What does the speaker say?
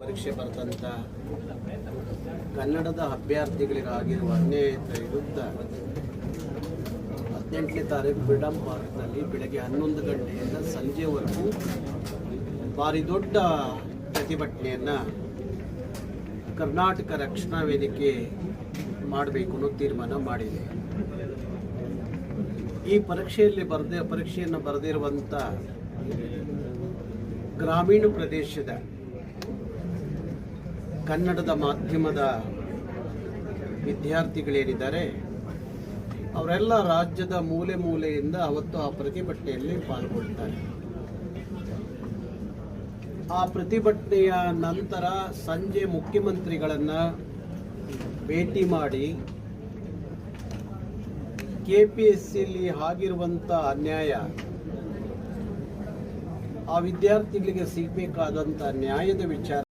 ಪರೀಕ್ಷೆ ಬರೆದಂಥ ಕನ್ನಡದ ಅಭ್ಯರ್ಥಿಗಳಿಗಾಗಿರುವ ಅನ್ಯಾಯದ ವಿರುದ್ಧ ಹದಿನೆಂಟನೇ ತಾರೀಕು ಫ್ರೀಡಂ ಪಾರ್ಕ್ನಲ್ಲಿ ಬೆಳಗ್ಗೆ ಹನ್ನೊಂದು ಗಂಟೆಯಿಂದ ಸಂಜೆವರೆಗೂ ಭಾರಿ ದೊಡ್ಡ ಪ್ರತಿಭಟನೆಯನ್ನು ಕರ್ನಾಟಕ ರಕ್ಷಣಾ ವೇದಿಕೆ ಮಾಡಬೇಕು ಅನ್ನೋ ತೀರ್ಮಾನ ಮಾಡಿದೆ. ಈ ಪರೀಕ್ಷೆಯಲ್ಲಿ ಬರೆದ, ಪರೀಕ್ಷೆಯನ್ನು ಬರೆದಿರುವಂಥ ಗ್ರಾಮೀಣ ಪ್ರದೇಶದ ಕನ್ನಡದ ಮಾಧ್ಯಮದ ವಿದ್ಯಾರ್ಥಿಗಳೇನಿದ್ದಾರೆ, ಅವರೆಲ್ಲ ರಾಜ್ಯದ ಮೂಲೆ ಮೂಲೆಯಿಂದ ಅವತ್ತು ಆ ಪ್ರತಿಭಟನೆಯಲ್ಲಿ ಪಾಲ್ಗೊಳ್ತಾರೆ. ಆ ಪ್ರತಿಭಟನೆಯ ನಂತರ ಸಂಜೆ ಮುಖ್ಯಮಂತ್ರಿಗಳನ್ನು ಭೇಟಿ ಮಾಡಿ ಕೆ ಪಿ ಎಸ್ ಸಿಯಲ್ಲಿ ಆಗಿರುವಂಥ ಅನ್ಯಾಯ, ಆ ವಿದ್ಯಾರ್ಥಿಗಳಿಗೆ ಸಿಗಬೇಕಾದಂಥ ನ್ಯಾಯದ ವಿಚಾರ